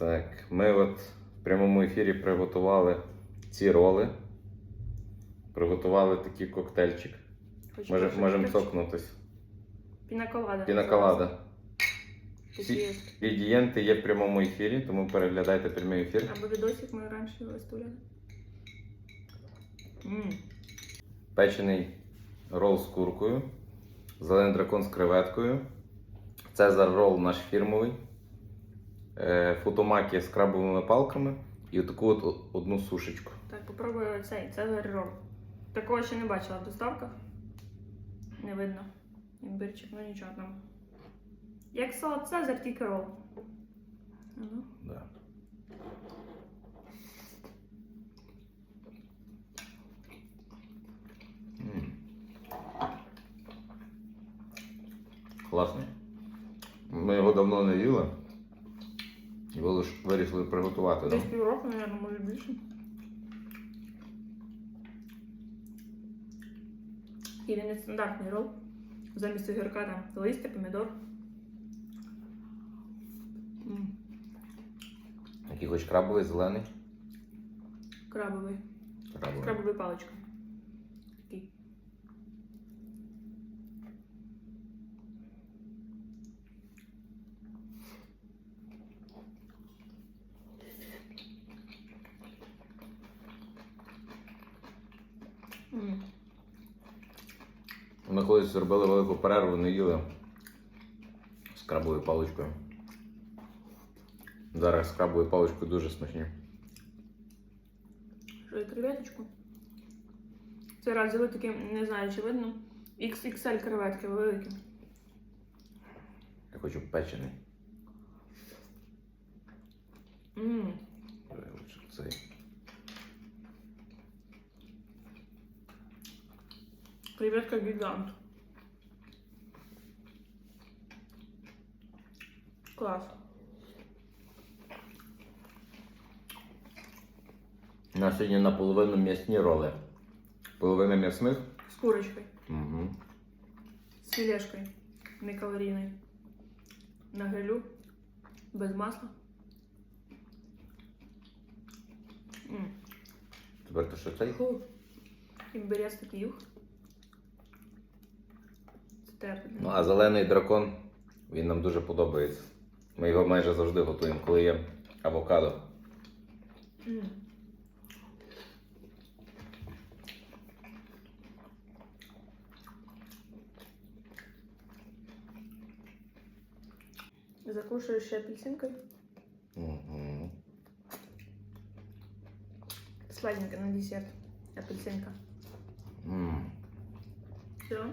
Так, ми от в прямому ефірі приготували ці роли. Приготували такий коктейльчик. Хочу Може, можемо цокнутись. Пінаколада. Пінаколада. Такі Всі інгредієнти є в прямому ефірі, тому переглядайте прямий ефір. Або відосик ми раніше виставляли. Печений рол з куркою, зелений дракон з креветкою, цезар рол наш фірмовий, е, футомакі з крабовими палками і таку от одну сушечку. Так, попробую цей цезарь рол. Такого ще не бачила в доставках. Не видно. Імбирчик, ну нічого там. Як салат Цезар, тільки рол. А ну. Да. Класний. Ми його давно не їли. І ви лиш вирішили приготувати. Десь Да? півроку, мабуть, може більше. І він нестандартний рол. Замість огірка там листя, помідор. Який хоч крабовий, зелений. Крабовий. Крабовий. Крабовий паличка. Такий. М, Ми колись зробили велику перерву, не їли з крабовою паличкою. Зараз з крабовою паличкою дуже смачні. Що і креветочку. Цей раз взяли такі, не знаю, чи видно. XXL креветки великі. Я хочу печений. Мм. Ой, лучше Цей. Креветка гигант. Клас. У нас сьогодні наполовину м'ясні роли. Половина м'ясних. С курочкой. Угу. С филешкой. Некалорийной. На грилю. Без масла. М. Тепер то що цей? Фу. Такий юх. Це. Ну, а зелений дракон, він нам дуже подобається. Ми його майже завжди готуємо, коли є авокадо. Закушаю ще апельсинкой. Угу. Сладенько на десерт. Апельсинка. м Все.